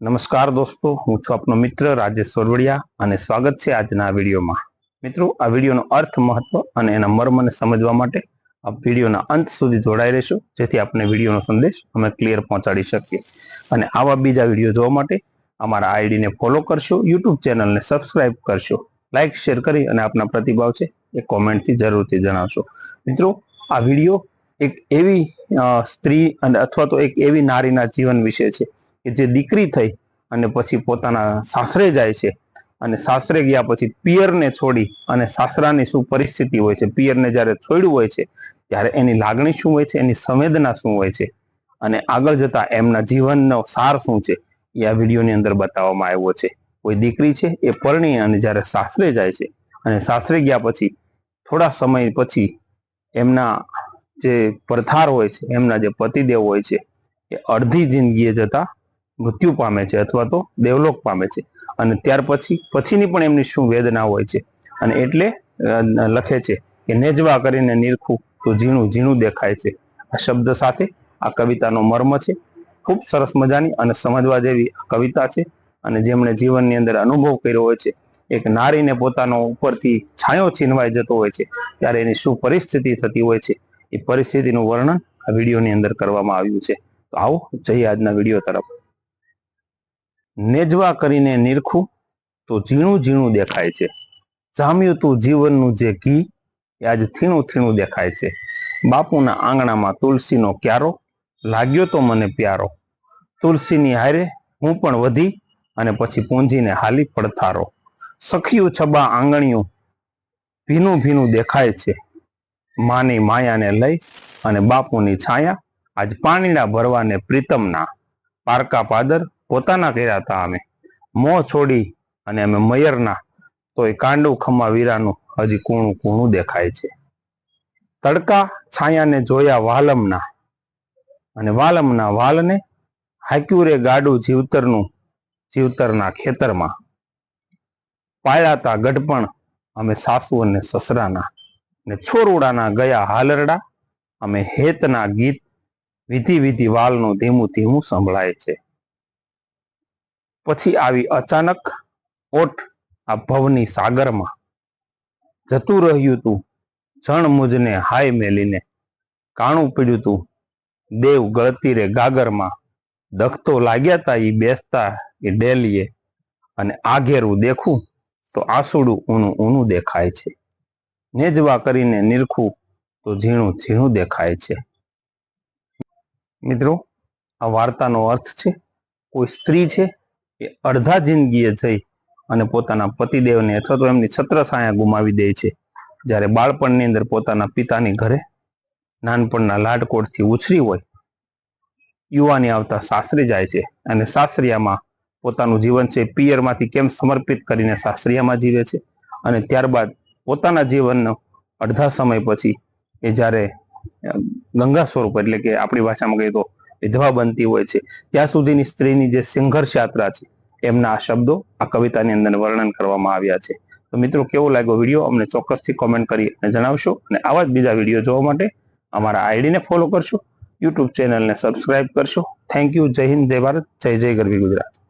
નમસ્કાર દોસ્તો, હું છું આપનો મિત્ર રાજેશ સોરવડિયા અને સ્વાગત છે આજના વિડીયોમાં. મિત્રો, આ વિડીયોનો અર્થ મહત્વ અને એના મર્મને સમજવા માટે આ વિડીયોના અંત સુધી જોડાઈ રહેશો, જેથી આપને વિડીયોનો સંદેશ અમે ક્લિયર પહોંચાડી શકીએ. અને આવા બીજા વીડિયો જોવા માટે અમારા આઈડીને ફોલો કરશો, યુટ્યુબ ચેનલને સબસ્ક્રાઇબ કરશો લાઇક શેર કરી અને આપના પ્રતિભાવ છે એ કોમેન્ટથી જરૂરથી જણાવશો. મિત્રો, આ વીડિયો એક એવી સ્ત્રી અને અથવા તો એક એવી નારીના જીવન વિશે છે. કે જે દીકરી થઈ અને પછી પોતાના સાસરે જાય છે અને સાસરે ગયા પછી પિયરને છોડી અને સાસરાની શું પરિસ્થિતિ હોય છે? પિયરને જ્યારે છોડ્યું હોય છે, ત્યારે એની લાગણી શું હોય છે? એની સંવેદના શું હોય છે? અને આગળ જતા એમના જીવનનો સાર શું છે? એ આ વિડીયોની અંદર બતાવવામાં આવ્યો છે. કોઈ દીકરી છે? એ પરણી અને જ્યારે સાસરે જાય છે અને સાસરે ગયા પછી થોડા સમય પછી એમના જે પરથાર હોય છે, એમના જે પતિદેવ હોય છે, એ અડધી જિંદગીએ જતા મૃત્યુ પામે છે અથવા તો દેવલોક પામે છે. અને ત્યાર પછી, પછીની પણ એમની શું વેદના હોય છે. અને એટલે લખે છે કે નેજવા કરીને નિરખું તો ઝીણું ઝીણું દેખાય છે. આ શબ્દ સાથે આ કવિતાનો મર્મ છે. ખૂબ સરસ મજાની અને સમજવા જેવી કવિતા છે. અને જેમણે જીવનની અંદર અનુભવ કર્યો હોય છે, એક નારીને પોતાનો ઉપરથી છાંયો છીનવાઈ જતો હોય છે, ત્યારે એની શું પરિસ્થિતિ થતી હોય છે, એ પરિસ્થિતિનું વર્ણન આ વિડીયોની અંદર કરવામાં આવ્યું છે. તો આવો જઈએ આજના વીડિયો તરફ. નેજવા કરીને નિરખું તો ઝીણું ઝીણું દેખાય છે. જામ્યું તું જીવનનું જે ઘી એ આજ થીણું થીણું દેખાય છે. બાપુના આંગણામાં તુલસીનો ક્યારો લાગ્યો તો મને પ્યારો. તુલસીની હારે હું પણ વધી અને પછી પૂંજીને હાલી પડથારો. સખિયું છબા આંગણિયું ભીનું ભીનું દેખાય છે. માની માયાને લઈ અને બાપુની છાયા આજ પાણીના ભરવાને પ્રીતમના પારકા પાદર પોતાના કર્યા હતા અમે. મોં છોડી અને અમે મયરના. તોય કાંડું ખમા વીરાનું હજી કૂણું કૂણું દેખાય છે. તડકા છાયાને જોયા વાલમના. અને વાલમના વાલને હાક્યું રે ગાડું જીવતરનું, જીવતરના ખેતરમાં. પાળાતા ગઢપણ અમે સાસુ અને સસરાના ને છોરુડાના ગયા હાલરડા. અમે હેતના ગીત વિધિ વિધિ વાલનું ધીમું ધીમું સંભળાય છે. પછી આવી અચાનક ઓટ આ ભવની સાગરમાં જતું રહ્યું તું. જણ મુજને હાય મેલીને કાણું પીડ્યું તું. દેવ ગળતી રે ગાગરમાં દખતો લાગ્યા તા એ બેસતા એ ડેલીએ. અને આઘેરું દેખું તો આસુડું ઊનું ઊનું દેખાય છે. નેજવા કરીને નિરખું તો ઝીણું ઝીણું દેખાય છે. મિત્રો, આ વાર્તાનો અર્થ છે, કોઈ સ્ત્રી છે એ અડધા જિંદગીએ જઈ અને પોતાના પતિદેવને અથવા તો એમની છત્રછાયા ગુમાવી દે છે. જ્યારે બાળપણની અંદર પોતાના પિતાની ઘરે નાનપણના લાડકોટથી ઉછરી હોય, યુવાની આવતા સાસરી જાય છે અને સાસરિયામાં પોતાનું જીવન છે પિયરમાંથી કેમ સમર્પિત કરીને સાસરિયામાં જીવે છે અને ત્યારબાદ પોતાના જીવનનો અડધા સમય પછી એ જ્યારે ગંગા સ્વરૂપ એટલે કે આપણી ભાષામાં કહીએ તો વિધવા બનતી હોય છે. ત્યાં સુધીની સ્ત્રીની જે સંઘર્ષ યાત્રા છે, એમના આ શબ્દો આ કવિતાની અંદર વર્ણન કરવામાં આવ્યા છે. તો મિત્રો, કેવો લાગ્યો વીડિયો? અમને ચોક્કસથી કોમેન્ટ કરી અને જણાવશો. અને આવા જ બીજા વીડિયો જોવા માટે અમારા આઈડીને ફોલો કરશો. યુટ્યુબ ચેનલને સબસ્ક્રાઇબ કરશો. થેન્ક યુ જય હિન્દ, જય ભારત, જય જય ગરવી ગુજરાત.